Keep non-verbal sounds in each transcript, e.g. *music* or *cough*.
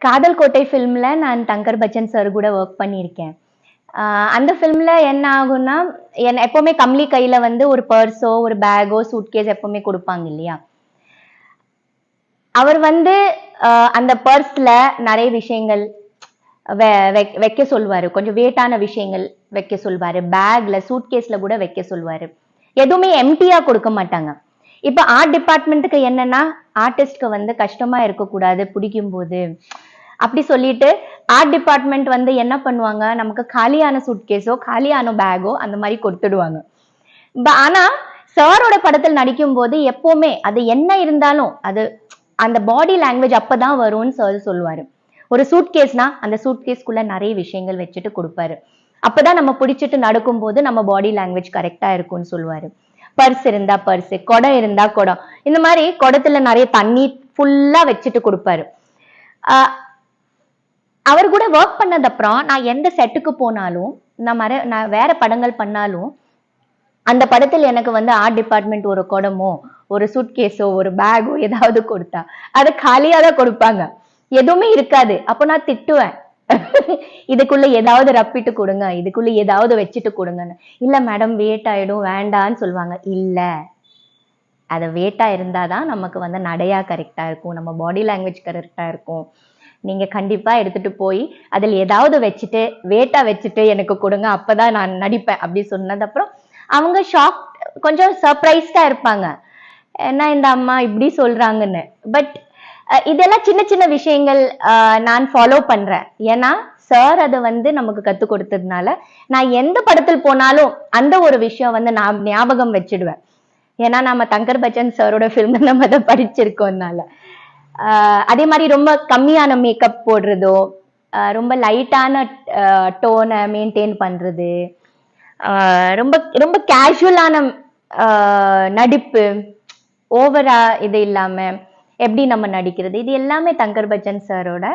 காதல் கோட்டை ஃபில்மில் நான் தங்கர் பச்சன் சார் கூட ஒர்க் பண்ணியிருக்கேன். அந்த ஃபில்மில் என்ன ஆகும்னா என் எப்போவுமே கம்லி கையில் வந்து ஒரு பர்ஸோ ஒரு பேக்கோ சூட்கேஸ் எப்போவுமே கொடுப்பாங்க இல்லையா? அவர் வந்து அந்த பர்ஸ்ல நிறைய விஷயங்கள் வெ- வைக்க சொல்வார். கொஞ்சம் வேட்டான விஷயங்கள் வைக்க சொல்வார். பேக்கில் சூட்கேஸில் கூட வைக்க சொல்வார். எதுவுமே எம்டியாக கொடுக்க மாட்டாங்க. இப்போ ஆர்ட் டிபார்ட்மெண்ட்டுக்கு என்னென்னா ஆர்டிஸ்ட்க்கு வந்து கஷ்டமாக இருக்கக்கூடாது பிடிக்கும் போது அப்படி சொல்லிட்டு ஆர்ட் டிபார்ட்மெண்ட் வந்து என்ன பண்ணுவாங்க? நமக்கு காலியான சூட்கேஸோ காலியான பேக்கோ அந்த மாதிரி கொடுத்துடுவாங்க. ஆனா சாரோட படத்தில் நடிக்கும் போது எப்பவுமே அது என்ன இருந்தாலும் அது அந்த பாடி லாங்குவேஜ் அப்பதான் வரும்னு சார் சொல்லுவாரு. ஒரு சூட்கேஸ்னா அந்த சூட்கேஸ்க்குள்ள நிறைய விஷயங்கள் வச்சுட்டு கொடுப்பாரு. அப்பதான் நம்ம பிடிச்சிட்டு நடக்கும் போது நம்ம பாடி லாங்குவேஜ் கரெக்டா இருக்கும்னு சொல்லுவாரு. பர்ஸ் இருந்தா பர்ஸ் குடம் இருந்தா குடம். இந்த மாதிரி குடத்துல நிறைய தண்ணி ஃபுல்லா வச்சுட்டு கொடுப்பாரு. அவர் கூட ஒர்க் பண்ணதப்புறம் நான் எந்த செட்டுக்கு போனாலும் நான் மற நான் வேற படங்கள் பண்ணாலும் அந்த படத்தில் எனக்கு வந்து ஆர்ட் டிபார்ட்மெண்ட் ஒரு குடமோ ஒரு சூட்கேஸோ ஒரு பேக்கோ ஏதாவது கொடுத்தா அதை காலியாக தான் கொடுப்பாங்க. எதுவுமே இருக்காது. அப்போ நான் திட்டுவேன். இதுக்குள்ள ஏதாவது ரப்பிட்டு கொடுங்க. இதுக்குள்ள ஏதாவது வச்சுட்டு கொடுங்கன்னு. இல்ல மேடம் வேட் ஆயிடும். வேண்டான்னு சொல்லுவாங்க. இல்ல. அது வேட்டா இருந்தாதான் நமக்கு வந்து நடையா கரெக்டா இருக்கும். நம்ம பாடி லாங்குவேஜ் கரெக்டா இருக்கும். நீங்க கண்டிப்பா எடுத்துட்டு போய் அதில் ஏதாவது வச்சுட்டு வேட்டா வச்சுட்டு எனக்கு கொடுங்க அப்பதான் நான் நடிப்பேன் அப்படி சொன்னது அப்புறம் அவங்க ஷாக் கொஞ்சம் சர்ப்ரைஸ்டா இருப்பாங்க. என்ன இந்த அம்மா இப்படி சொல்றாங்கன்னு. பட் இதெல்லாம் சின்ன சின்ன விஷயங்கள் நான் ஃபாலோ பண்றேன். ஏன்னா சார் அதை வந்து நமக்கு கத்து கொடுத்ததுனால நான் எந்த படத்தில் போனாலும் அந்த ஒரு விஷயம் வந்து நான் ஞாபகம் வச்சிடுவேன். ஏன்னா நம்ம தங்கர் பச்சன் சாரோட ஃபிலிம் நம்ம அதை படிச்சிருக்கோம்னால. அதே மாதிரி ரொம்ப கம்மியான மேக்கப் போடுறதோ ரொம்ப லைட்டான டோனை மெயின்டைன் பண்ணுறது ரொம்ப ரொம்ப கேஷுவலான நடிப்பு ஓவரா இது இல்லாமல் எப்படி நம்ம நடிக்கிறது? இது எல்லாமே தங்கர் பச்சன் சாரோட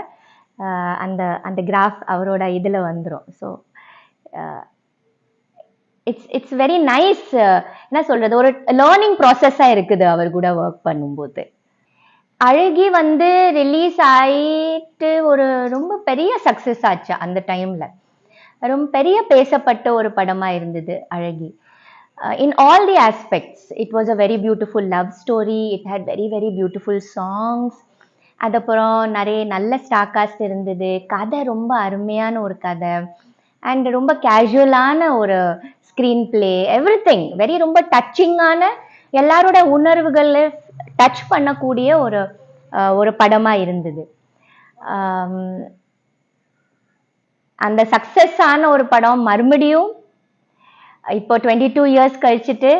அந்த அந்த கிராஃப் அவரோட இதில் வந்துடும் so it's it's very nice என்ன சொல்கிறது ஒரு லேர்னிங் ப்ராசஸாக இருக்குது அவர் கூட ஒர்க் பண்ணும்போது. அழகி வந்து ரிலீஸ் ஆயிட்டு ஒரு ரொம்ப பெரிய சக்சஸ் ஆச்சு அந்த டைம்ல ரொம்ப பெரிய பேசப்பட்ட ஒரு படமா இருந்தது அழகி. In all the aspects it was a very beautiful love story it had very very beautiful songs அதுக்கப்புறம் நிறைய நல்ல ஸ்டாக்காஸ்ட் இருந்தது. கதை ரொம்ப அருமையான ஒரு கதை. அண்ட் ரொம்ப கேஷுவலான ஒரு screen play every thing very ரொம்ப டச்சிங்கான எல்லாரோட உணர்வுகளை டச் பண்ணக்கூடிய ஒரு ஒரு படமாக இருந்தது. அந்த சக்ஸஸ் ஆன ஒரு படம் மறுபடியும் இப்போ டுவெண்ட்டி டூ இயர்ஸ் கழிச்சுட்டு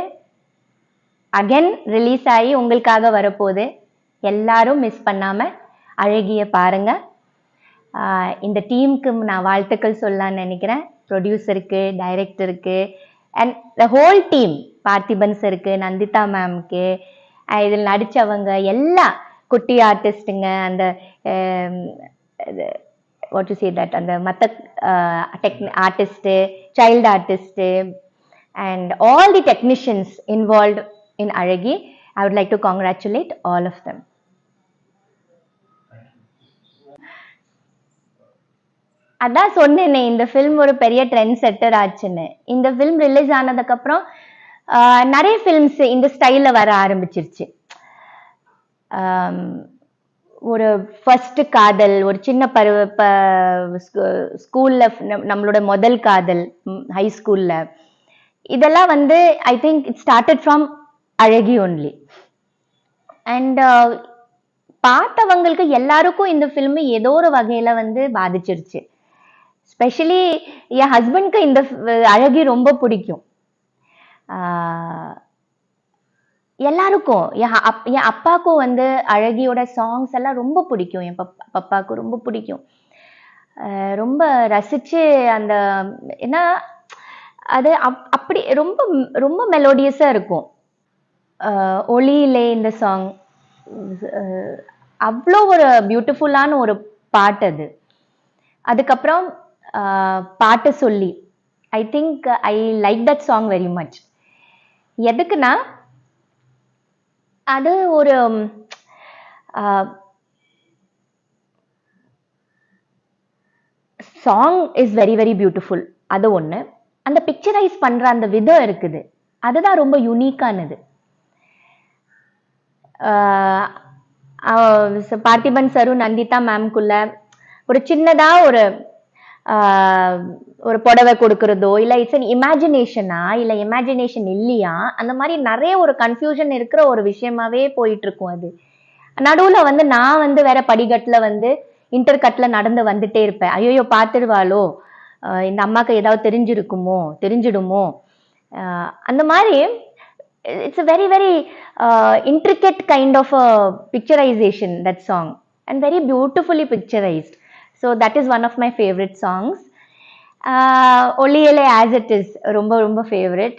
அகைன் ரிலீஸ் ஆகி உங்களுக்காக வரப்போகுது. எல்லாரும் மிஸ் பண்ணாமல் அழகிய பாருங்க. இந்த டீமுக்கு நான் வாழ்த்துக்கள் சொல்லலாம்னு நினைக்கிறேன். ப்ரொடியூசருக்கு டைரக்டருக்கு and the whole team Parthiban சருக்கு Nandita மேம்க்கு இதில் நடிச்சவங்க எல்லா குட்டி ஆர்டிஸ்ட்டுங்க அந்த வாட் டு சே தட் அந்த மற்ற tech artist child artist and all the technicians involve in அழகி I would like to congratulate all of them அதான் சொன்னேனே இந்த ஃபிலிம் ஒரு பெரிய ட்ரெண்ட் செட்டர் ஆச்சுன்னு. இந்த ஃபிலிம் ரிலீஸ் ஆனதுக்கப்புறம் நிறைய ஃபிலிம்ஸ் இந்த ஸ்டைலில் வர ஆரம்பிச்சிருச்சு. ஒரு ஃபர்ஸ்ட் காதல் ஒரு சின்ன பருவ ப ஸ்கூல்ல நம்மளோட முதல் காதல் ஹை ஸ்கூல்ல இதெல்லாம் வந்து I think it started from அழகி ஒன்லி அண்ட் பார்த்தவங்களுக்கு எல்லாருக்கும் இந்த ஃபிலிம் ஏதோ ஒரு வகையில வந்து பாதிச்சிருச்சு. ஸ்பெஷலி என் ஹஸ்பண்ட்க்கு இந்த அழகி ரொம்ப பிடிக்கும். எல்லாருக்கும். என் அப்- என் அப்பாவுக்கும் வந்து அழகியோட சாங்ஸ் எல்லாம் ரொம்ப பிடிக்கும். என் பப் பப்பாவுக்கு ரொம்ப பிடிக்கும். ரொம்ப ரசித்து அந்த ஏன்னா அது அப் அப்படி ரொம்ப ரொம்ப மெலோடியஸாக இருக்கும். ஒளியிலே இந்த சாங் அவ்வளோ ஒரு பியூட்டிஃபுல்லான ஒரு பாட்டு அது. அதுக்கப்புறம் பாட்டு சொல்லி. I think I like that song very much எதுக்குன்னா அது ஒரு song is very very beautiful அது ஒன்று அந்த பிக்சரைஸ் பண்ணுற அந்த விதம் இருக்குது. அதுதான் ரொம்ப யூனிக்கானது பார்த்திபன் சரு நந்திதா மேம்குள்ள ஒரு சின்னதா ஒரு ஒரு புடவை கொடுக்கறதோ இல்லை இட்ஸ் அன் இமேஜினேஷனா இல்லை இமேஜினேஷன் இல்லையா? அந்த மாதிரி நிறைய ஒரு கன்ஃபியூஷன் இருக்கிற ஒரு விஷயமாவே போயிட்டு இருக்கும் அது. நடுவில் வந்து நான் வந்து வேற படிக்கட்டில் வந்து இன்டர் கட்டில் நடந்து வந்துட்டே இருப்பேன். ஐயோ பார்த்துடுவாளோ இந்த அம்மாக்கு ஏதாவது தெரிஞ்சிருக்குமோ? தெரிஞ்சிடுமோ? அந்த மாதிரி it's a very very intricate kind of a picturisation that song and very beautifully picturised so that is one of my favourite songs ஒளியலே as it is ரொம்ப ரொம்ப favorite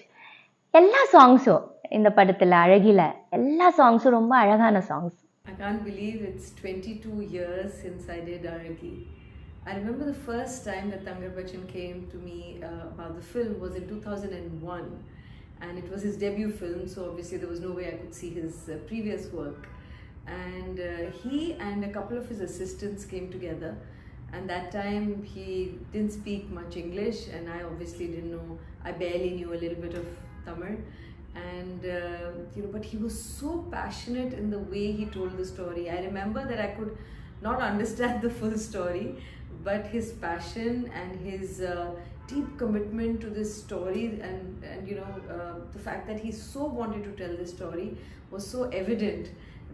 எல்லா சாங்ஸும் இந்த படத்துல அழகில எல்லா சாங்ஸும் ரொம்ப அழகான songs I can't believe it's 22 years since I did Aragi. I remember the first time that Tangar Bachchan came to me uh, about the film was in 2001 and it was his debut film so obviously there was no way I could see his uh, previous work and uh, he and a couple of his assistants came together and that time he didn't speak much English and I obviously didn't know I barely knew a little bit of Tamil. And uh, you know but he was so passionate in the way he told the story. I remember that i could not understand *laughs* the full story but his passion and his uh, deep commitment to this story and and you know uh, the fact that he so wanted to tell this story was so evident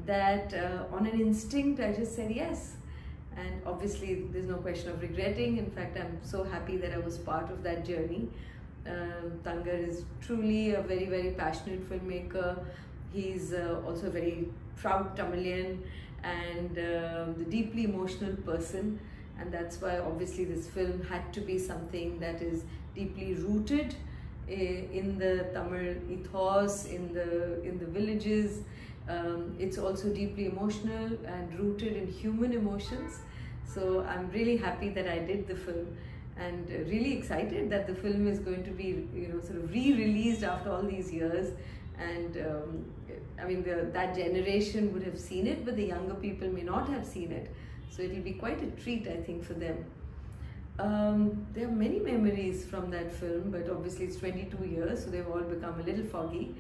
that uh, on an instinct i just said yes and obviously there's no question of regretting in fact i'm so happy that i was part of that journey um, Tangar is truly a very, very passionate filmmaker. He's uh, also a very proud Tamilian and the deeply emotional person. And that's why, obviously, this film had to be something that is deeply rooted in the Tamil ethos, in the in the villages. Um, it's also deeply emotional and rooted in human emotions. So I'm really happy that I did the film and uh, really excited that the film is going to be you know sort of re-released after all these years. And um, i mean the, that generation would have seen it but the younger people may not have seen it. So it'll be quite a treat i think for them. Um, there are many memories from that film but obviously it's 22 years so they've all become a little foggy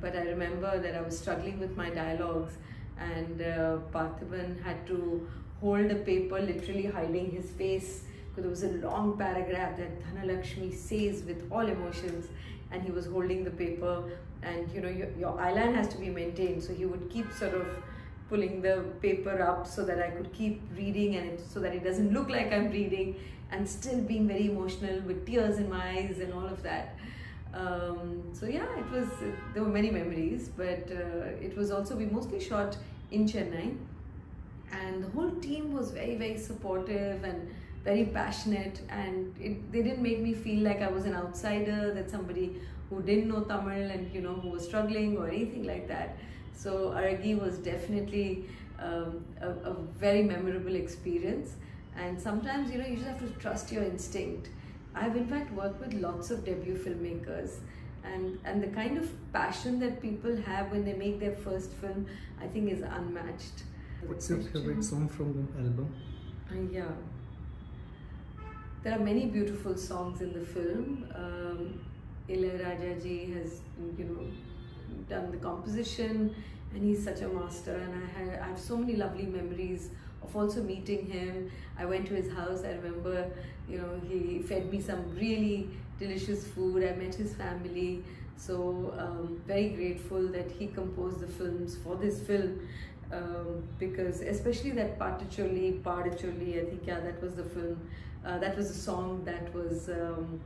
but i remember that i was struggling with my dialogues and uh, Parthiban had to hold a paper literally hiding his face because there was a long paragraph that Dhanalakshmi says with all emotions and he was holding the paper and you know your, your eyeline has to be maintained. So he would keep sort of pulling the paper up so that I could keep reading and it, so that it doesn't look like I'm reading and still being very emotional with tears in my eyes and all of that um, so yeah it was there were many memories but uh, it was also we mostly shot in Chennai. And the whole team was very very supportive and very passionate. And it, they didn't make me feel like I was an outsider that somebody who didn't know Tamil and you know who was struggling or anything like that. So Aragi was definitely um, a, a very memorable experience. And sometimes you know you just have to trust your instinct I've in fact worked with lots of debut filmmakers and and the kind of passion that people have when they make their first film I think is unmatched What's your favorite song from the album? uh, yeah. There are many beautiful songs in the film. Um, Ilayaraja ji has, you know, done the composition, and he's such a master. And I had, I have so many lovely memories of also meeting him. I went to his house. I remember, you know, he fed me some really delicious food. I met his family. So um, very grateful that he composed the films for this film um, because especially that Paticholi, Padicholi, I think yeah, that was the film. Uh, that was a song that was um,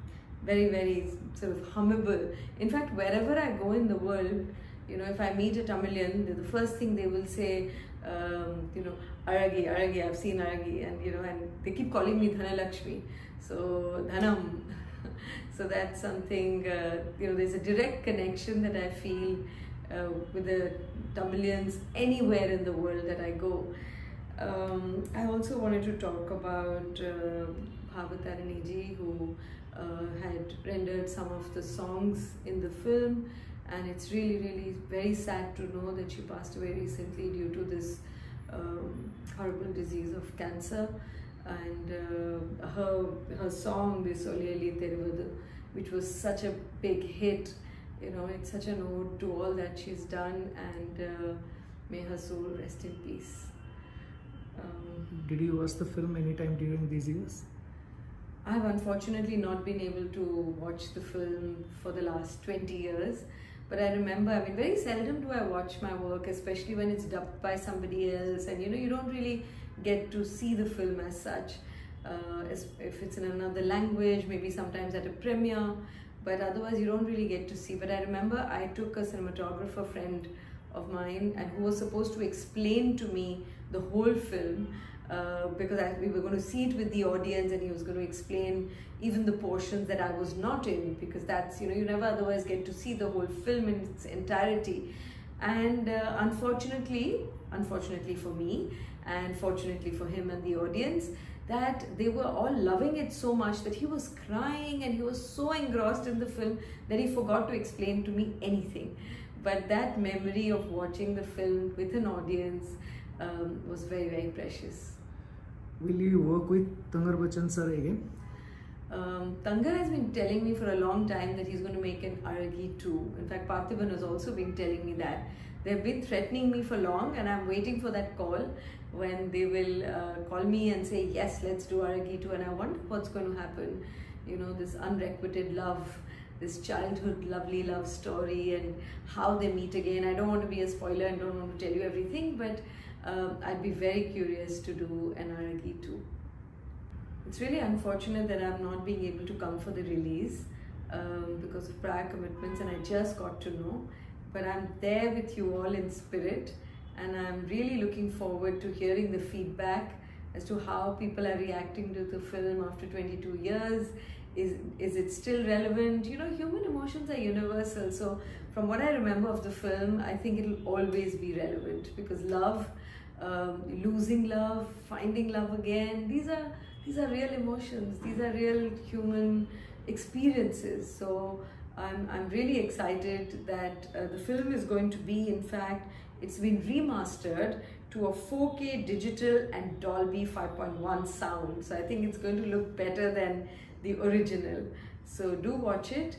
very, very sort of hummable. In fact, wherever I go in the world, you know, if I meet a Tamilian, the the first thing they will say, um, you know, Aragi, Aragi, I've seen Aragi, and you know, and they keep calling me Dhanalakshmi. So Dhanam. *laughs* so that's something, uh, you know, there's a direct connection that I feel uh, with the Tamilians anywhere in the world that I go. Um, I also wanted to talk about uh, Bhavatarini ji, who uh, had rendered some of the songs in the film, and it's really, really very sad to know that she passed away recently due to this um, horrible disease of cancer. and uh, her her song this Oliyali Teruvadu, which was such a big hit. You know, it's such an ode to all that she's done, and uh, may her soul rest in peace. Um, Did you watch the film anytime during these years? I've unfortunately not been able to watch the film for the last 20 years. But I remember, I mean, very seldom do I watch my work, especially when it's dubbed by somebody else. And you know, you don't really get to see the film as such. Uh, if it's in another language, maybe sometimes at a premiere. But otherwise, you don't really get to see. But I remember I took a cinematographer friend of mine and who was supposed to explain to me the whole film uh, because I, we were going to see it with the audience and he was going to explain even the portions that I was not in because that's you know you never otherwise get to see the whole film in its entirety. And uh, unfortunately unfortunately for me and fortunately for him and the audience that they were all loving it so much that he was crying and he was so engrossed in the film that he forgot to explain to me anything. But that memory of watching the film with an audience um, was very very precious Will you work with Tangar Bachchan sir again? um, Tangar has been telling me for a long time that he's going to make an Aragi 2. In fact, Parthiban has also been telling me that. They've been threatening me for long, and I'm waiting for that call when they will uh, call me and say, Yes, let's do Aragi 2. And I wonder what's going to happen. You know, this unrequited love, this childhood lovely love story, and how they meet again. I don't want to be a spoiler and don't want to tell you everything, but um, I'd be very curious to do an Aragi 2. It's really unfortunate that I'm not being able to come for the release um, because of prior commitments, and I just got to know. But I'm there with you all in spirit, and I'm really looking forward to hearing the feedback as to how people are reacting to the film after 22 years. Is, is it still relevant? You know, human emotions are universal. So, from what I remember of the film, I think it'll always be relevant because love, um, losing love, finding love again, these are these are real emotions. These are real human experiences. So i'm, I'm really excited that uh, the film is going to be in fact it's been remastered to a 4k digital and dolby 5.1 sound. So i think it's going to look better than the original. So do watch it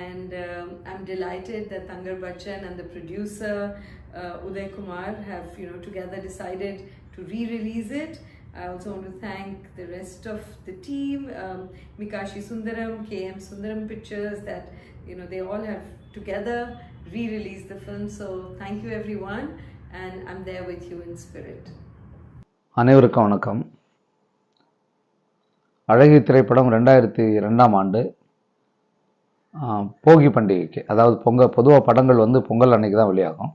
and um, i'm delighted that tangar bachchan and the producer uh, uday kumar have you know together decided to re-release it I also want to thank the rest of the team, um, Mikashi Sundaram, KM Sundaram Pictures, that you know they all have together re-released the film. So thank you everyone, and I'm there with you in spirit. அனைவருக்கும் வணக்கம் அழகிய திரைப்படம் ரெண்டாயிரத்தி ரெண்டாம் ஆண்டு ஆ, போகி பண்டிகைக்கு. அதாவது பொங்கல் பொதுவாக படங்கள் வந்து பொங்கல் அன்னைக்கு தான் வெளியாகும்.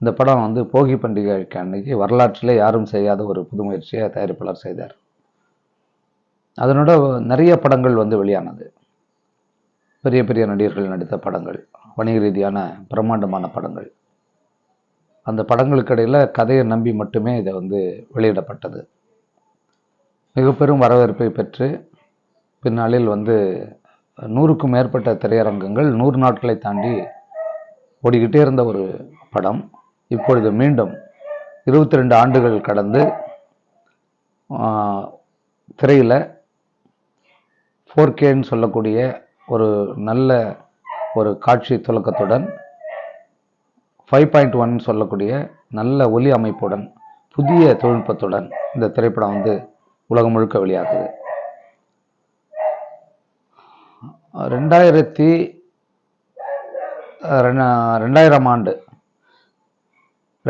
இந்த படம் வந்து போகி பண்டிகைக்கு அன்னைக்கு வரலாற்றில் யாரும் செய்யாத ஒரு புது முயற்சியை தயாரிப்பாளர் செய்தார். அதனோட நிறைய படங்கள் வந்து வெளியானது. பெரிய பெரிய நடிகர்கள் நடித்த படங்கள் வணிக ரீதியான பிரம்மாண்டமான படங்கள். அந்த படங்களுக்கு இடையில் கதையை நம்பி மட்டுமே இதை வந்து வெளியிடப்பட்டது. மிக பெரும் வரவேற்பை பெற்று பின்னாளில் வந்து நூறுக்கும் மேற்பட்ட திரையரங்கங்கள் நூறு நாட்களை தாண்டி ஓடிக்கிட்டே இருந்த ஒரு படம். இப்பொழுது மீண்டும் இருபத்தி ரெண்டு ஆண்டுகள் கடந்து திரையில் ஃபோர் கேன்னு சொல்லக்கூடிய ஒரு நல்ல ஒரு காட்சி துலக்கத்துடன் ஃபைவ் பாயிண்ட் ஒன் சொல்லக்கூடிய நல்ல ஒலி அமைப்புடன் புதிய தொழில்நுட்பத்துடன் இந்த திரைப்படம் வந்து உலகம் முழுக்க வெளியாகுது. ரெண்டாயிரத்தி ரெண்டாயிரம் ஆண்டு.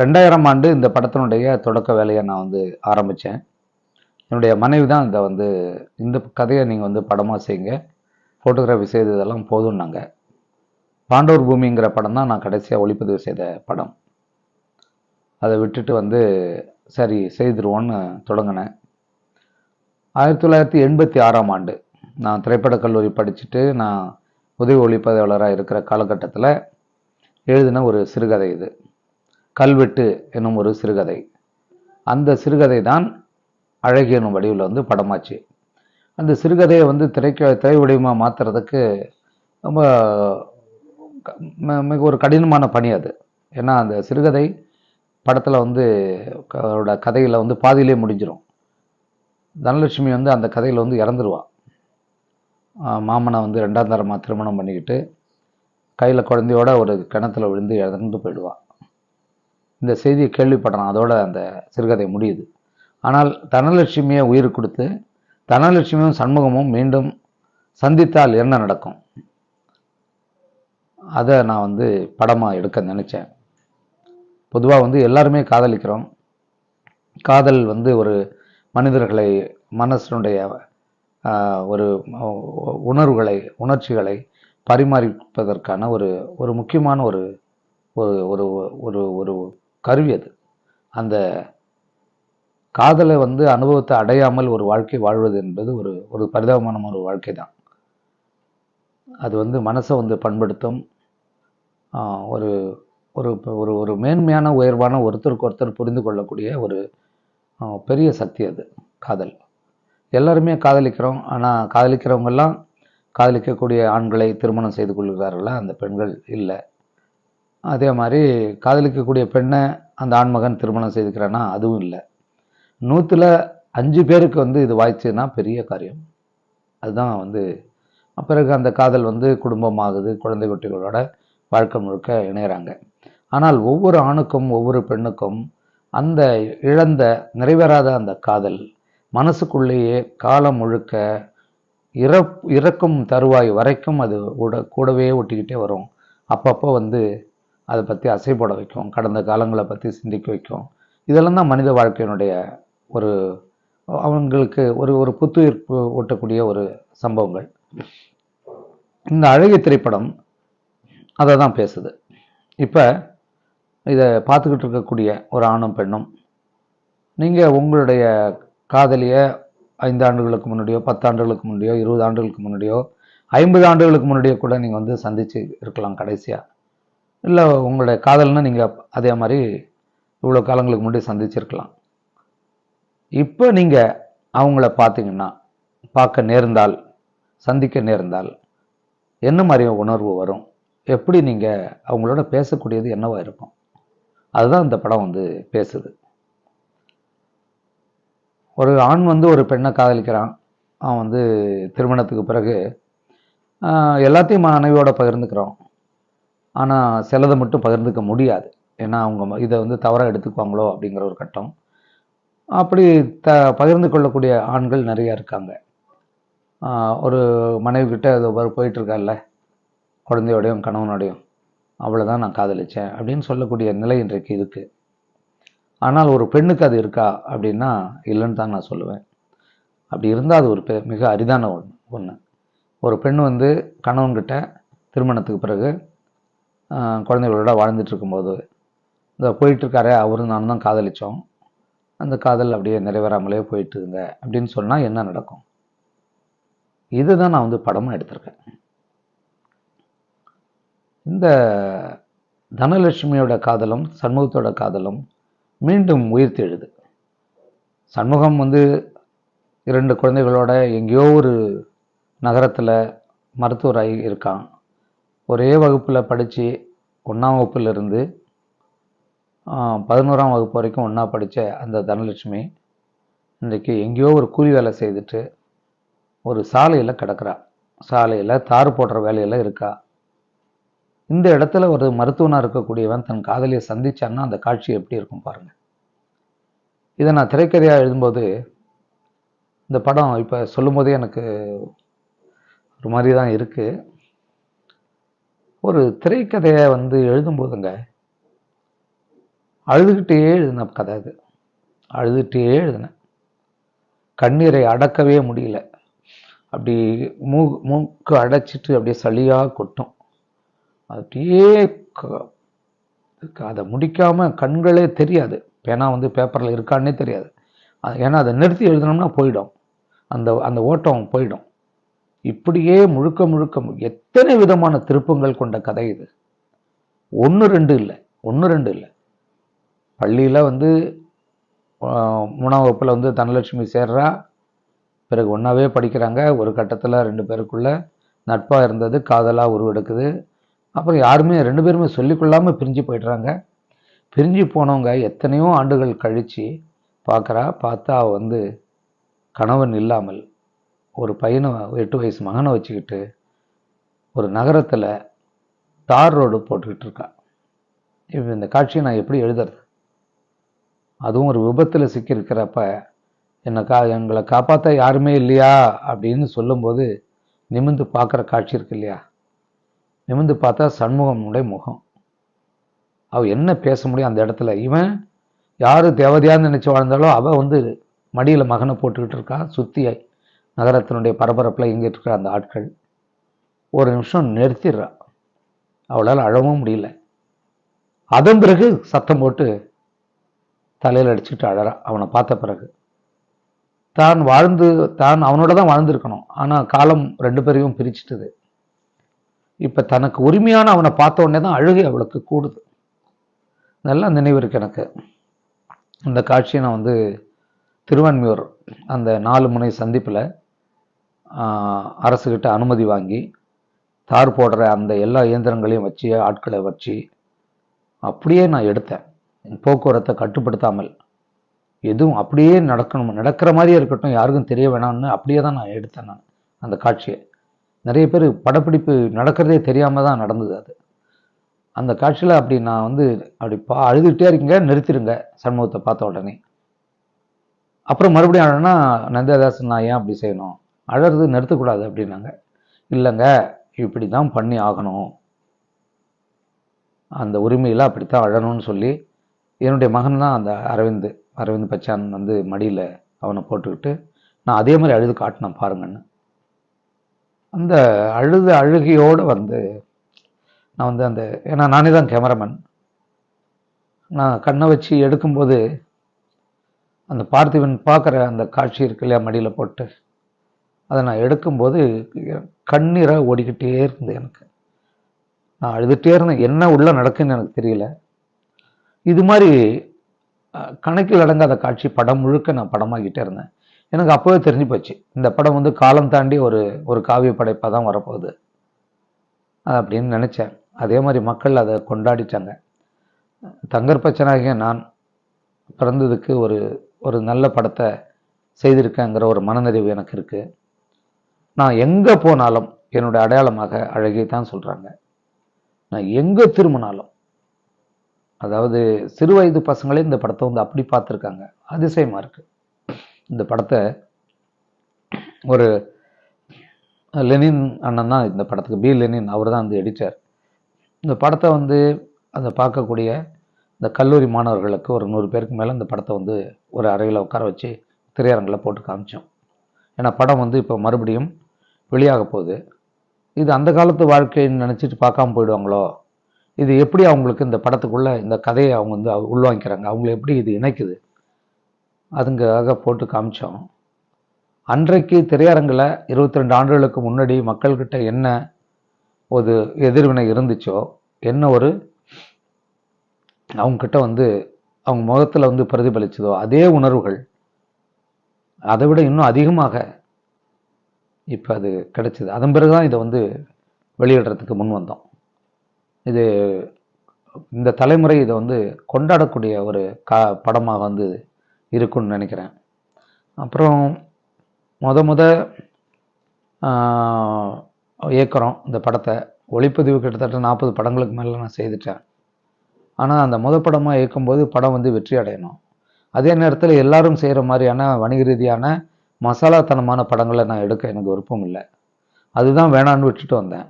ரெண்டாயிரம் ஆண்டு இந்த படத்தினுடைய தொடக்க வேலையை நான் வந்து ஆரம்பித்தேன் என்னுடைய மனைவி தான் இதை வந்து இந்த கதையை நீங்கள் வந்து படமாக செய்யுங்க. ஃபோட்டோகிராஃபி செய்ததெல்லாம் போதும்னாங்க பாண்டவர் பூமிங்கிற படம் தான் நான் கடைசியாக ஒளிப்பதிவு செய்த படம். அதை விட்டுட்டு வந்து சரி செய்திருவோன்னு தொடங்கினேன். ஆயிரத்தி தொள்ளாயிரத்தி எண்பத்தி ஆறாம் ஆண்டு. நான் திரைப்படக் கல்லூரி படிச்சுட்டு நான் உதவி ஒளிப்பதிவாளராக இருக்கிற காலகட்டத்தில் எழுதின ஒரு சிறுகதை இது. கல்வெட்டு என்னும் ஒரு சிறுகதை. அந்த சிறுகதை தான் அழகி எனும் வடிவில் வந்து படமாச்சு. அந்த சிறுகதையை வந்து திரைக்க திரை வடிவமாக மாற்றுறதுக்கு ரொம்ப மிக ஒரு கடினமான பணி அது. ஏன்னா அந்த சிறுகதை படத்தில் வந்து க- கதையில் வந்து பாதியிலே முடிஞ்சிடும் தனலட்சுமி வந்து அந்த கதையில் வந்து இறந்துருவான் மாமனை வந்து ரெண்டாம் தரமாக திருமணம் பண்ணிக்கிட்டு கையில் குழந்தையோட ஒரு கிணத்துல விழுந்து இறந்து போயிடுவான் இந்த செய்தியை கேள்விப்படுறான் அதோட அந்த சிறுகதை முடியுது. ஆனால் தனலட்சுமியை உயிர் கொடுத்து தனலட்சுமியும் சண்முகமும் மீண்டும் சந்தித்தால் என்ன நடக்கும்? அதை நான் வந்து படமாக எடுக்க நினச்சேன். பொதுவாக வந்து எல்லாருமே காதலிக்கிறோம். காதல் வந்து ஒரு மனிதர்களை மனசனுடைய ஒரு உணர்வுகளை உணர்ச்சிகளை பரிமாறிப்பதற்கான ஒரு ஒரு முக்கியமான ஒரு ஒரு ஒரு ஒரு ஒரு கருவி அது. அந்த காதலை வந்து அனுபவத்தை அடையாமல் ஒரு வாழ்க்கை வாழ்வது என்பது ஒரு ஒரு பரிதாபமான ஒரு வாழ்க்கை தான். அது வந்து மனசை வந்து பண்படுத்தும். ஒரு ஒரு ஒரு ஒரு மேன்மையான உயர்வான ஒருத்தருக்கு ஒருத்தர் புரிந்து கொள்ளக்கூடிய ஒரு பெரிய சக்தி அது காதல். எல்லாருமே காதலிக்கிறோம். ஆனால் காதலிக்கிறவங்கெல்லாம் காதலிக்கக்கூடிய ஆண்களை திருமணம் செய்து கொள்கிறார்களா? அந்த பெண்கள் இல்லை. அதே மாதிரி காதலிக்கக்கூடிய பெண்ணை அந்த ஆண்மகன் திருமணம் செய்துக்கிறானா? அதுவும் இல்லை. நூற்றில் அஞ்சு பேருக்கு வந்து இது வாய்ச்சுன்னா பெரிய காரியம். அதுதான் வந்து பிறகு அந்த காதல் வந்து குடும்பமாகுது. குழந்தை குட்டிகளோட வாழ்க்கை முழுக்க இணையறாங்க. ஆனால் ஒவ்வொரு ஆணுக்கும் ஒவ்வொரு பெண்ணுக்கும் அந்த இழந்த நிறைவேறாத அந்த காதல் மனசுக்குள்ளேயே காலம் முழுக்க இறப் இறக்கும் தருவாய் வரைக்கும் அது கூட கூடவே ஒட்டிக்கிட்டே வரும். அப்பப்போ வந்து அதை பற்றி அசைப்பட வைக்கும். கடந்த காலங்களை பற்றி சிந்திக்க வைக்கும். இதெல்லாம் தான் மனித வாழ்க்கையினுடைய ஒரு அவங்களுக்கு ஒரு ஒரு புத்துயிர்ப்பு ஓட்டக்கூடிய ஒரு சம்பவங்கள். இந்த அழகிய திரைப்படம் அதை தான் பேசுது. இப்போ இதை பார்த்துக்கிட்டு இருக்கக்கூடிய ஒரு ஆணும் பெண்ணும் நீங்கள் உங்களுடைய காதலியை ஐந்து ஆண்டுகளுக்கு முன்னாடியோ பத்து ஆண்டுகளுக்கு முன்னாடியோ இருபது ஆண்டுகளுக்கு முன்னாடியோ ஐம்பது ஆண்டுகளுக்கு முன்னாடியோ கூட நீங்கள் வந்து சந்தித்து இருக்கலாம் கடைசியாக இல்லை உங்களுடைய காதல்னா நீங்கள் அதே மாதிரி இவ்வளோ காலங்களுக்கு முன்னாடி சந்திச்சிருக்கலாம். இப்போ நீங்கள் அவங்கள பார்த்தீங்கன்னா பார்க்க நேர்ந்தால் சந்திக்க நேர்ந்தால் என்ன மாதிரி உணர்வு வரும்? எப்படி நீங்கள் அவங்களோட பேசக்கூடியது என்னவாக இருக்கும்? அதுதான் இந்த படம் வந்து பேசுது. ஒரு ஆண் வந்து ஒரு பெண்ணை காதலிக்கிறான். அவன் வந்து திருமணத்துக்கு பிறகு எல்லாத்தையும் மனைவியோட பகிர்ந்துக்கிறோம். ஆனால் சிலதை மட்டும் பகிர்ந்துக்க முடியாது. ஏன்னா அவங்க இதை வந்து தவறாக எடுத்துக்குவாங்களோ அப்படிங்கிற ஒரு கட்டம். அப்படி த பகிர்ந்து கொள்ளக்கூடிய ஆண்கள் நிறையா இருக்காங்க. ஒரு மனைவி கிட்ட அது ஒரு குழந்தையோடையும் கணவனோடையும் அவ்வளோதான் நான் காதலிச்சேன் அப்படின்னு சொல்லக்கூடிய நிலை இன்றைக்கு இருக்குது ஆனால் ஒரு பெண்ணுக்கு அது இருக்கா அப்படின்னா இல்லைன்னு தான் நான் சொல்லுவேன். அப்படி இருந்தால் அது ஒரு பெ மிக அரிதான ஒன்று ஒன்று ஒரு பெண் வந்து கணவன்கிட்ட திருமணத்துக்கு பிறகு குழந்தைகளோட வாழ்ந்துட்டு இருக்கும்போது இந்த போயிட்டுருக்காரே அவரும் நானும் தான் காதலித்தோம் அந்த காதல் அப்படியே நிறைவேறாமலே போயிட்டுங்க அப்படின்னு சொன்னால் என்ன நடக்கும்? இதுதான் நான் வந்து படமாக எடுத்திருக்கேன். இந்த தனலட்சுமியோட காதலும் சண்முகத்தோட காதலும் மீண்டும் உயிர்த்தெழுது. சண்முகம் வந்து இரண்டு குழந்தைகளோட எங்கேயோ ஒரு நகரத்தில் மருத்துவராகி இருக்கான். ஒரே வகுப்பில் படித்து ஒன்றாம் வகுப்பிலிருந்து பதினோராம் வகுப்பு வரைக்கும் ஒன்றா படித்த அந்த தனலட்சுமி இன்றைக்கு எங்கேயோ ஒரு கூலி வேலை செய்துட்டு ஒரு சாலையில் கிடக்கிறா. சாலையில் தார் போடுற வேலையில் இருக்கா. இந்த இடத்துல ஒரு மருத்துவனாக இருக்கக்கூடியவன் தன் காதலியை சந்திச்சான்னா அந்த காட்சி எப்படி இருக்கும் பாருங்கள் இதை நான் திரைக்கதையாக எழுதும்போது இந்த படம் இப்போ சொல்லும்போதே எனக்கு ஒரு மாதிரி தான் இருக்குது ஒரு திரைக்கதையை வந்து எழுதும்போதுங்க அழுதுகிட்டே எழுதின கதை அது. அழுதுகிட்டே எழுதினேன். கண்ணீரை அடக்கவே முடியல. அப்படி மூ மூக்கு அடைச்சிட்டு அப்படியே சளியாக கொட்டும். அப்படியே அதை முடிக்காமல் கண்களே தெரியாது. பேனா வந்து பேப்பரில் இருக்கான்னே தெரியாது. அது- ஏன்னா அதை நிறுத்தி எழுதணும்னா போயிடும். அந்த அந்த ஓட்டம் போயிடும். இப்படியே முழுக்க முழுக்க எத்தனை விதமான திருப்பங்கள் கொண்ட கதை இது? ஒன்று ரெண்டு இல்லை. ஒன்று ரெண்டு இல்லை. பள்ளியில் வந்து மூணாம் வகுப்பில் வந்து தனலட்சுமி சேர்றா. பிறகு ஒன்றாவே படிக்கிறாங்க. ஒரு கட்டத்தில் ரெண்டு பேருக்குள்ள நட்பாக இருந்தது காதலாக உருவெடுக்குது. அப்புறம் யாருமே ரெண்டு பேருமே சொல்லிக்கொள்ளாமல் பிரிஞ்சு போயிடுறாங்க. பிரிஞ்சு போனவங்க எத்தனையோ ஆண்டுகள் கழித்து பார்க்குறா பார்த்தா வந்து கணவன் இல்லாமல் ஒரு பையனை எட்டு வயசு மகனை வச்சுக்கிட்டு ஒரு நகரத்தில் தார் ரோடு போட்டுக்கிட்டு இருக்கா. இப்போ இந்த காட்சியை நான் எப்படி எழுதுறது? அதுவும் ஒரு விபத்தில் சிக்கியிருக்கிறப்ப என்னை கா எங்களை காப்பாற்ற யாருமே இல்லையா அப்படின்னு சொல்லும்போது நிமிந்து பார்க்குற காட்சி இருக்கு இல்லையா? நிமிந்து பார்த்தா சண்முகனுடைய முகம். அவ என்ன பேச முடியும் அந்த இடத்துல? இவன் யார் தேவதையான்னு நினச்சி வாழ்ந்தாலும் அவள் வந்து மடியில் மகனை போட்டுக்கிட்டு இருக்கா சுற்றி நகரத்தினுடைய பரபரப்பில் இங்கே இருக்கிற அந்த ஆட்கள். ஒரு நிமிஷம் நிறுத்திடுறா. அவளால் அழவும் முடியல. அதன் பிறகு சத்தம் போட்டு தலையில் அடிச்சுட்டு அழறா. அவனை பார்த்த பிறகு. தான் வாழ்ந்து தான் அவனோட தான் வாழ்ந்திருக்கணும். ஆனால் காலம் ரெண்டு பேரையும் பிரிச்சுட்டுது. இப்போ தனக்கு உரிமையான அவனை பார்த்த உடனே தான் அழுகை அவளுக்கு கூடுது. நல்லா நினைவு இருக்கு எனக்கு. அந்த காட்சியை நான் வந்து திருவான்மியூர் அந்த நாலு முனை சந்திப்பில் அரசுக்கிட்ட அனுமதி வாங்கி தார் போடுற அந்த எல்லா இயந்திரங்களையும் வச்சு ஆட்களை வச்சு அப்படியே நான் எடுத்தேன். போக்குவரத்தை கட்டுப்படுத்தாமல். எதுவும் அப்படியே நடக்கணும். நடக்கிற மாதிரியே இருக்கட்டும். யாருக்கும் தெரிய வேணாம்னு அப்படியே தான் நான் எடுத்தேன் நான் அந்த காட்சியை. நிறைய பேர் படப்பிடிப்பு நடக்கிறதே தெரியாமல் தான் நடந்தது அது. அந்த காட்சியில் அப்படி நான் வந்து அப்படி பா அழுதுகிட்டே இருக்கீங்க நிறுத்திடுங்க சண்முகத்தை பார்த்த உடனே. அப்புறம் மறுபடியும் அழனா நந்தியாதாசன் நான் ஏன் அப்படி செய்யணும்? அழறது நிறுத்தக்கூடாது அப்படின்னாங்க. இல்லைங்க இப்படி தான் பண்ணி ஆகணும். அந்த உரிமையில் அப்படித்தான் அழணும்னு சொல்லி என்னுடைய மகன் தான் அந்த அரவிந்த் அரவிந்த் பச்சான் வந்து மடியில் அவனை போட்டுக்கிட்டு நான் அதே மாதிரி அழுது காட்டினேன் பாருங்கன்னு. அந்த அழுத அழுகையோடு வந்து நான் வந்து அந்த ஏன்னா நானே தான் கேமராமேன் நான் கண்ணை வச்சு எடுக்கும்போது அந்த பார்த்திபன் பார்க்குற அந்த காட்சி இருக்கு இல்லையா மடியில் போட்டு அதை நான் எடுக்கும்போது கண்ணீராக ஓடிக்கிட்டே இருந்தது எனக்கு. நான் அழுதுகிட்டே இருந்தேன். என்ன உள்ளே நடக்குன்னு எனக்கு தெரியல. இது மாதிரி கணக்கில் அடங்காத காட்சி படம் முழுக்க நான் படமாக்கிட்டே இருந்தேன். எனக்கு அப்போவே தெரிஞ்சு போச்சு. இந்த படம் வந்து காலம் தாண்டி ஒரு ஒரு காவிய படைப்பாக தான் வரப்போகுது. அப்படின்னு நினச்சேன். அதே மாதிரி மக்கள் அதை கொண்டாடிட்டாங்க. தங்கர் பச்சனாகிய நான் பிறந்ததுக்கு ஒரு ஒரு நல்ல படத்தை செய்திருக்கேங்கிற ஒரு மனநிறைவு எனக்கு இருக்குது நான் எங்கே போனாலும் என்னுடைய அடையாளமாக அழகை தான் சொல்கிறாங்க நான் எங்கே திரும்பினாலும் அதாவது சிறு வயது பசங்களே இந்த படத்தை வந்து அப்படி பார்த்துருக்காங்க. அதிசயமாக இருக்குது இந்த படத்தை ஒரு லெனின் அண்ணன் தான் இந்த படத்துக்கு பி லெனின் அவர் தான் வந்து எடிட்டர் இந்த படத்தை வந்து அதை பார்க்கக்கூடிய இந்த கல்லூரி மாணவர்களுக்கு ஒரு நூறு பேருக்கு மேலே இந்த படத்தை வந்து ஒரு அறையில் உட்கார வச்சு திரையரங்கில் போட்டு காமிச்சோம். ஏன்னா படம் வந்து இப்போ மறுபடியும் வெளியாக போகுது. இது அந்த காலத்து வாழ்க்கைன்னு நினச்சிட்டு பார்க்காம போயிடுவாங்களோ? இது எப்படி அவங்களுக்கு இந்த படத்துக்குள்ளே இந்த கதையை அவங்க வந்து உள்வாங்கிக்கிறாங்க? அவங்கள எப்படி இது இணைக்குது? அதுங்காக போட்டு காமிச்சோம். அன்றைக்கு திரையரங்கில் இருபத்தி ரெண்டு ஆண்டுகளுக்கு முன்னாடி மக்கள்கிட்ட என்ன ஒரு எதிர்வினை இருந்துச்சோ என்ன ஒரு அவங்கக்கிட்ட வந்து அவங்க முகத்தில் வந்து பிரதிபலிச்சதோ அதே உணர்வுகள் அதை விட இன்னும் அதிகமாக இப்போ அது கிடைச்சிது. அதன் பிறகு தான் இதை வந்து வெளியிடுறதுக்கு முன் வந்தோம். இது இந்த தலைமுறை இதை வந்து கொண்டாடக்கூடிய ஒரு கா படமாக வந்து இருக்கும்னு நினைக்கிறேன். அப்புறம் முத முத இயக்குறோம் இந்த படத்தை. ஒளிப்பதிவு கிட்டத்தட்ட நாற்பது படங்களுக்கு மேலே நான் செய்துட்டேன். ஆனால் அந்த முத படமாக இயக்கும்போது படம் வந்து வெற்றி அடையணும். அதே நேரத்தில் எல்லாரும் செய்கிற மாதிரியான வணிக ரீதியான மசாலாத்தனமான படங்களை நான் எடுக்க எனக்கு விருப்பம் இல்லை. அதுதான் வேணான்னு விட்டுட்டு வந்தேன்.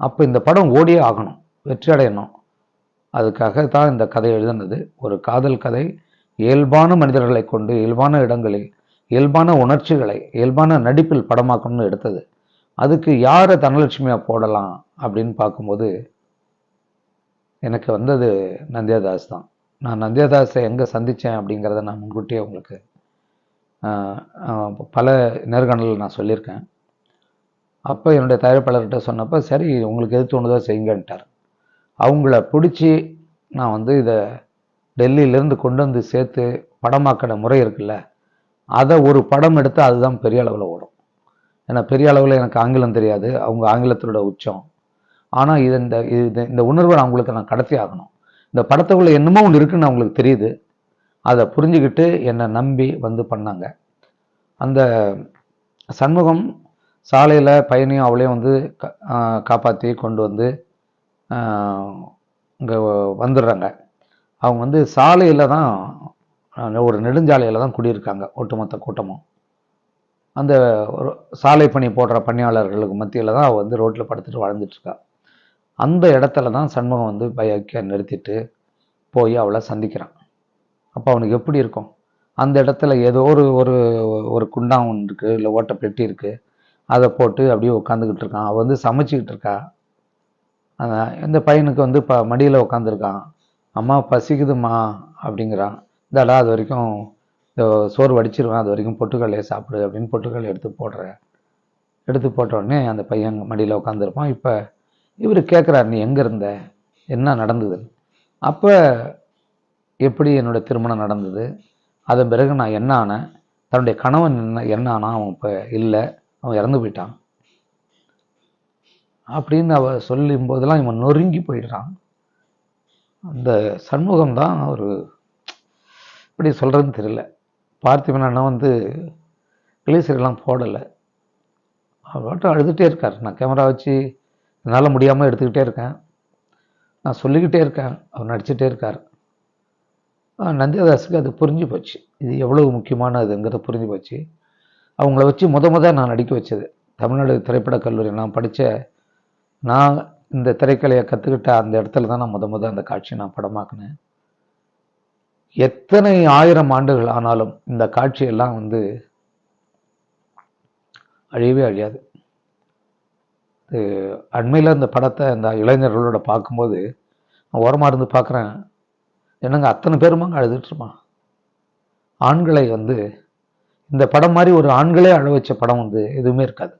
அப்போ இந்த படம் ஓடியே ஆகணும். வெற்றி அடையணும். அதுக்காக தான் இந்த கதை எழுதுனது. ஒரு காதல் கதை. இயல்பான மனிதர்களை கொண்டு இயல்பான இடங்களில் இயல்பான உணர்ச்சிகளை இயல்பான நடிப்பில் படமாக்கணும்னு எடுத்தது. அதுக்கு யாரை தனலட்சுமியாக போடலாம் அப்படின்னு பார்க்கும்போது எனக்கு வந்தது நந்தியாதாஸ் தான். நான் நந்தியாதாஸை எங்கே சந்தித்தேன் அப்படிங்கிறத நான் முன்கூட்டியே உங்களுக்கு பல நேர்காணலில் நான் சொல்லியிருக்கேன். அப்போ என்னுடைய தயாரிப்பாளர்கிட்ட சொன்னப்போ சரி உங்களுக்கு எது தோணுதோ செய்யுங்கன்ட்டார். அவங்கள பிடிச்சி நான் வந்து இதை டெல்லியிலேருந்து கொண்டு வந்து சேர்த்து படமாக்கின முறை இருக்குல்ல அதை ஒரு படம் எடுத்து அதுதான் பெரிய அளவில் ஓடும். ஏன்னா பெரிய அளவில் எனக்கு ஆங்கிலம் தெரியாது அவங்க ஆங்கிலத்தோட உச்சம். ஆனால் இது இந்த இது இந்த உணர்வை நான் அவங்களுக்கு நான் கடத்தி ஆகணும். இந்த படத்துக்குள்ளே என்னமோ ஒன்று இருக்குன்னு அவங்களுக்கு தெரியுது. அதை புரிஞ்சுக்கிட்டு என்னை நம்பி வந்து பண்ணாங்க. அந்த சண்முகம் சாலையில் பையனையும் அவளையும் வந்து காப்பாற்றி கொண்டு வந்து இங்கே வந்துடுறாங்க. அவங்க வந்து சாலையில் தான் ஒரு நெடுஞ்சாலையில் தான் குடியிருக்காங்க ஒட்டுமொத்த கூட்டமும். அந்த ஒரு சாலை பணி போடுற பணியாளர்களுக்கு மத்தியில் தான் அவள் வந்து ரோட்டில் படுத்துட்டு வாழ்ந்துட்டுருக்கா அந்த இடத்துல தான் சண்முகம் வந்து பைக்கை நிறுத்திட்டு போய் அவளை சந்திக்கிறான். அப்போ அவனுக்கு எப்படி இருக்கும்? அந்த இடத்துல ஏதோ ஒரு ஒரு ஒரு குண்டான் ஒன்று இருக்குது இல்லை ஓட்டை பெட்டி இருக்குது அதை போட்டு அப்படியே உட்காந்துக்கிட்டு இருக்கான். அவள் வந்து சமைச்சிக்கிட்டு இருக்கா. அந்த இந்த பையனுக்கு வந்து இப்போ மடியில் உட்காந்துருக்கான் அம்மா பசிக்குதுமா அப்படிங்கிறான் இந்தாடா அது வரைக்கும் இந்த சோறு வடிச்சிருவேன் அது வரைக்கும் பொட்டுக்கல்லையே சாப்பிடு அப்படின்னு பொட்டுக்கல்லை எடுத்து போடுறேன் எடுத்து போட்ட உடனே அந்த பையன் மடியில் உட்காந்துருப்பான் இப்போ இவர் கேட்குறாரு நீ எங்கே இருந்த? என்ன நடந்தது? அப்போ எப்படி என்னோட திருமணம் நடந்தது? அதன் பிறகு நான் என்ன ஆனேன்? தன்னுடைய கணவன் என்ன என்ன ஆனான் அவன் இப்போ இல்லை. அவன் இறந்து போயிட்டான். அப்படின்னு அவ சொல்லும் போதெல்லாம் இவன் நொறுங்கி போயிடுறான். அந்த சண்முகம் தான் ஒரு இப்படி சொல்கிறதுன்னு தெரியல. பார்த்திபன் அண்ணன் வந்து கிளீசரெல்லாம் போடலை. அவர் மட்டும் அழுதுகிட்டே இருக்கார். நான் கேமரா வச்சு என்னால் முடியாமல் எடுத்துக்கிட்டே இருக்கேன். நான் சொல்லிக்கிட்டே இருக்கேன். அவர் நடிச்சுட்டே இருக்கார். நந்தியதாஸுக்கு அது புரிஞ்சு போச்சு. இது எவ்வளவு முக்கியமானதுங்கிறத புரிஞ்சு போச்சு. அவங்கள வச்சு முத முத நான் நடிக்க வச்சது. தமிழ்நாடு திரைப்படக் கல்லூரி நான் படித்த நான் இந்த திரைக்கலையை கற்றுக்கிட்ட அந்த இடத்துல தான் நான் முத முத அந்த காட்சியை நான் படமாக்கினேன். எத்தனை ஆயிரம் ஆண்டுகள் ஆனாலும் இந்த காட்சியெல்லாம் வந்து அழியவே அழியாது. இது அண்மையில் இந்த படத்தை இந்த இளைஞர்களோட பார்க்கும்போது நான் ஓரமாக இருந்து பார்க்குறேன். என்னங்க அத்தனை பேருமாங்க அழுதுட்டுருமா ஆண்களை வந்து இந்த படம் மாதிரி ஒரு ஆண்களே அழ வச்ச படம் வந்து எதுவுமே இருக்காது.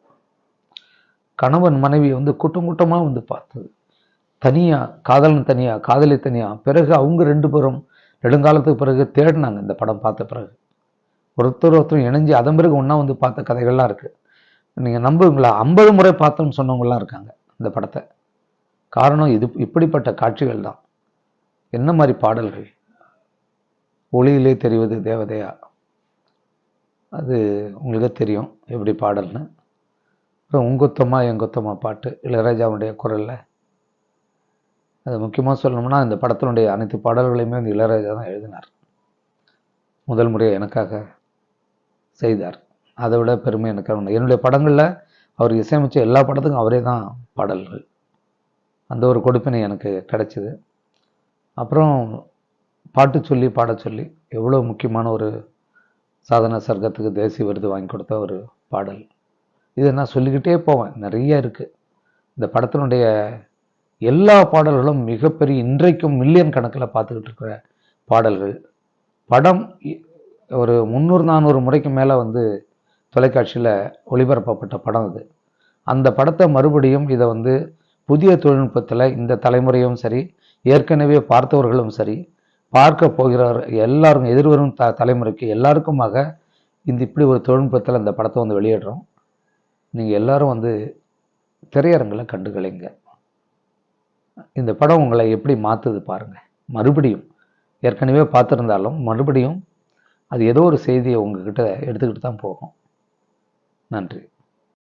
கணவன் மனைவி வந்து கூட்டம் கூட்டமாக வந்து பார்த்தது. தனியாக காதலன் தனியாக காதலி தனியாக பிறகு அவங்க ரெண்டு பேரும் நெடுங்காலத்துக்கு பிறகு தேடினாங்க இந்த படம் பார்த்த பிறகு. ஒருத்தர் ஒருத்தர் இணைஞ்சு அதன் பிறகு ஒன்றா வந்து பார்த்த கதைகள்லாம் இருக்குது நீங்கள் நம்புவீங்களா? ஐம்பது முறை பார்த்தோன்னு சொன்னவங்களாம் இருக்காங்க இந்த படத்தை. காரணம் இது இப்படிப்பட்ட காட்சிகள் தான். என்ன மாதிரி பாடல்கள்? ஒளியிலே தெரிவது தேவதையா? அது உங்களுக்கு தெரியும் எப்படி பாடல்னு. உங்குத்தமா எங்குத்தமா பாட்டு இளையராஜாவுடைய குரலில். அது முக்கியமாக சொல்லணும்னா இந்த படத்தினுடைய அனைத்து பாடல்களையுமே வந்து இளையராஜா தான் எழுதினார். முதல் முறையாக எனக்காக செய்தார். அதை விட பெருமை எனக்கு உண்டு. என்னுடைய படங்களில் அவர் இசையமைச்ச எல்லா படத்துக்கும் அவரே தான் பாடல்கள். அந்த ஒரு கொடுப்பினை எனக்கு கிடைச்சிது. அப்புறம் பாட்டு சொல்லி பாட சொல்லி எவ்வளோ முக்கியமான ஒரு சாதன சர்க்கத்துக்கு தேசிய விருது வாங்கி கொடுத்த ஒரு பாடல். இதை நான் சொல்லிக்கிட்டே போவேன். நிறைய இருக்குது இந்த படத்தினுடைய எல்லா பாடல்களும் மிகப்பெரிய இன்றைக்கும் மில்லியன் கணக்கில் பார்த்துக்கிட்டு இருக்கிற பாடல்கள். படம் ஒரு முந்நூறு நானூறு முறைக்கு மேலே வந்து தொலைக்காட்சியில் ஒளிபரப்பப்பட்ட படம் இது அந்த படத்தை மறுபடியும் இதை வந்து புதிய தொழில்நுட்பத்தில் இந்த தலைமுறையும் சரி ஏற்கனவே பார்த்தவர்களும் சரி பார்க்க போகிறார் எல்லாரும் எதிர்வரும் த தலைமுறைக்கு எல்லாருக்குமாக இந்த இப்படி ஒரு தொழில்நுட்பத்தில் இந்த படத்தை வந்து வெளியிடுறோம். நீங்கள் எல்லாரும் வந்து திரையரங்களை கண்டுகளிங்க இந்த படம் உங்களை எப்படி மாற்றுது பாருங்கள் மறுபடியும் ஏற்கனவே பார்த்துருந்தாலும் மறுபடியும் அது ஏதோ ஒரு செய்தியை உங்ககிட்ட எடுத்துக்கிட்டு தான் போகும். நன்றி.